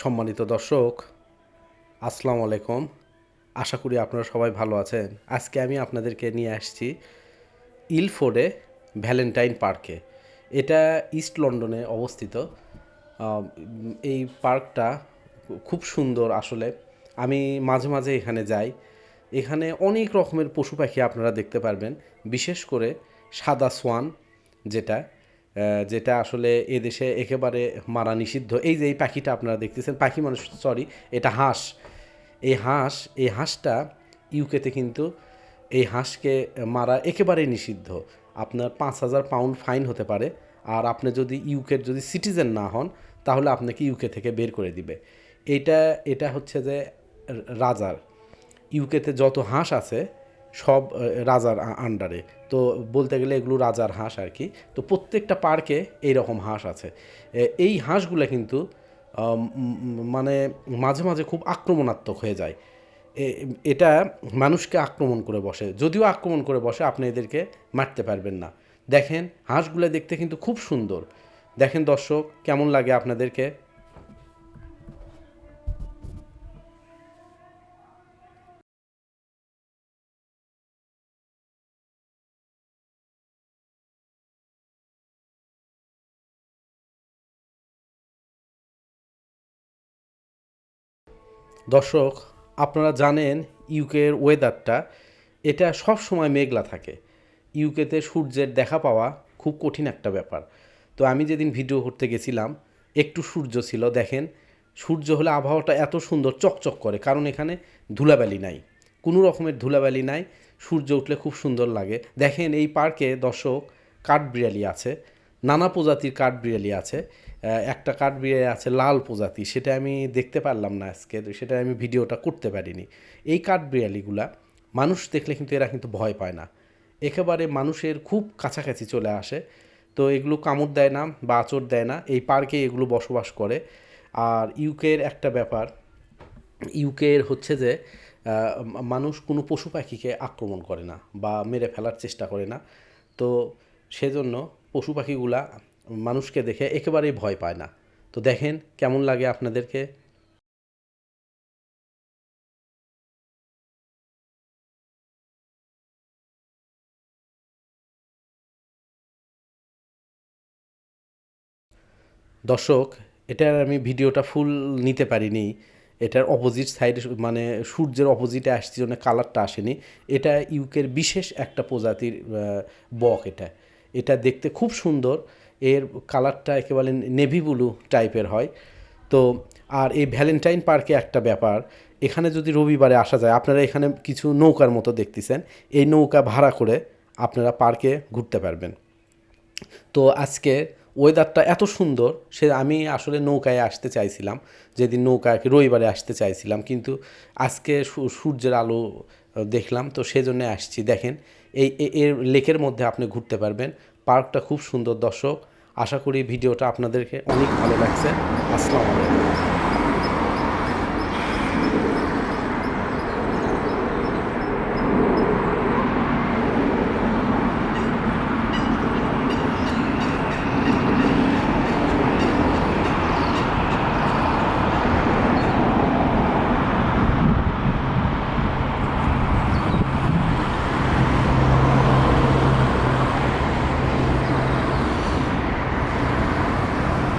সম্মানিত দর্শক, আসসালামু আলাইকুম। আশা করি আপনারা সবাই ভালো আছেন। আজকে আমি আপনাদেরকে নিয়ে আসছি ইলফোর্ডে ভ্যালেন্টাইন পার্কে। এটা ইস্ট লন্ডনে অবস্থিত। এই পার্কটা খুব সুন্দর আসলে। আমি মাঝে মাঝে এখানে যাই। এখানে অনেক রকমের পশু পাখি আপনারা দেখতে পারবেন। বিশেষ করে সাদা সোয়ান যেটা যেটা আসলে এদেশে একেবারে মারা নিষিদ্ধ। এই যে এই পাখিটা আপনারা দেখতেছেন, পাখি মানুষ সরি এটা হাঁস। এই হাঁস, এই হাঁসটা ইউকেতে কিন্তু এই হাঁসকে মারা একেবারেই নিষিদ্ধ। আপনার পাঁচ হাজার পাউন্ড ফাইন হতে পারে। আর আপনি যদি ইউকের যদি সিটিজেন না হন, তাহলে আপনাকে ইউকে থেকে বের করে দিবে। এটা এটা হচ্ছে যে রাজার। ইউকেতে যত হাঁস আছে সব রাজার আন্ডারে তো বলতে গেলে এগুলো রাজার হাঁস আর কি। তো প্রত্যেকটা পার্কে এইরকম হাঁস আছে। এই হাঁসগুলো কিন্তু মানে মাঝে মাঝে খুব আক্রমণাত্মক হয়ে যায়। এটা মানুষকে আক্রমণ করে বসে। যদিও আক্রমণ করে বসে, আপনি এদেরকে মারতে পারবেন না। দেখেন, হাঁসগুলো দেখতে কিন্তু খুব সুন্দর। দেখেন দর্শক, কেমন লাগে আপনাদেরকে? দর্শক, আপনারা জানেন ইউকের ওয়েদারটা, এটা সব সময় মেঘলা থাকে। ইউকেতে সূর্যের দেখা পাওয়া খুব কঠিন একটা ব্যাপার। তো আমি যেদিন ভিডিও করতে গেছিলাম, একটু সূর্য ছিল, দেখেন, সূর্য হলে আবহাওয়াটা এত সুন্দর, চকচক করে, কারণ এখানে ধুলাবালি নাই। কোনো রকমের ধুলাবালি নাই, সূর্য উঠলে খুব সুন্দর লাগে। দেখেন এই পার্কে দর্শক, কাঠবিড়ালি আছে, নানা প্রজাতির কাঠবিড়ালি আছে। একটা কাঠবিড়ালি আছে লাল প্রজাতি, সেটা আমি দেখতে পারলাম না আজকে সেটা আমি ভিডিওটা করতে পারিনি। এই কাঠবিড়ালিগুলা মানুষ দেখলে কিন্তু এরা কিন্তু ভয় পায় না। একেবারে মানুষের খুব কাছাকাছি চলে আসে, তো এগুলো কামড় দেয় না বা আচর দেয় না, এই পার্কে এগুলো বসবাস করে। আর ইউকের একটা ব্যাপার ইউকের হচ্ছে যে মানুষ কোনো পশু পাখিকে আক্রমণ করে না বা মেরে ফেলার চেষ্টা করে না। তো সেজন্য পশু পাখিগুলা মানুষকে দেখে একেবারেই ভয় পায় না। তো দেখেন কেমন লাগে আপনাদেরকে। দর্শক, এটার আমি ভিডিওটা ফুল নিতে পারিনি। এটার অপোজিট সাইডে মানে সূর্যের অপোজিটে আসছে জন্য কালারটা আসেনি। এটা ইউকের বিশেষ একটা প্রজাতির বক এটা। এটা দেখতে খুব সুন্দর। এর কালারটা একেবারে নেভি ব্লু টাইপের হয়। তো, আর এই ভ্যালেন্টাইন পার্কে একটা ব্যাপার, এখানে যদি রবিবারে আসা যায়, আপনারা এখানে কিছু নৌকার মতো দেখতেছেন, এই নৌকা ভাড়া করে আপনারা পার্কে ঘুরতে পারবেন। তো আজকে ওয়েদারটা এত সুন্দর, সে আমি আসলে নৌকায় আসতে চাইছিলাম, যেদিন নৌকা রবিবারে আসতে চাইছিলাম, কিন্তু আজকে সূর্যের আলো দেখলাম, তো সেজন্য আসছি। দেখেন, এই এর লেকের মধ্যে আপনি ঘুরতে পারবেন, পার্কটা খুব সুন্দর। দর্শক আশা করি ভিডিওটা আপনাদেরকে অনেক ভালো লাগছে। আসসালামু আলাইকুম।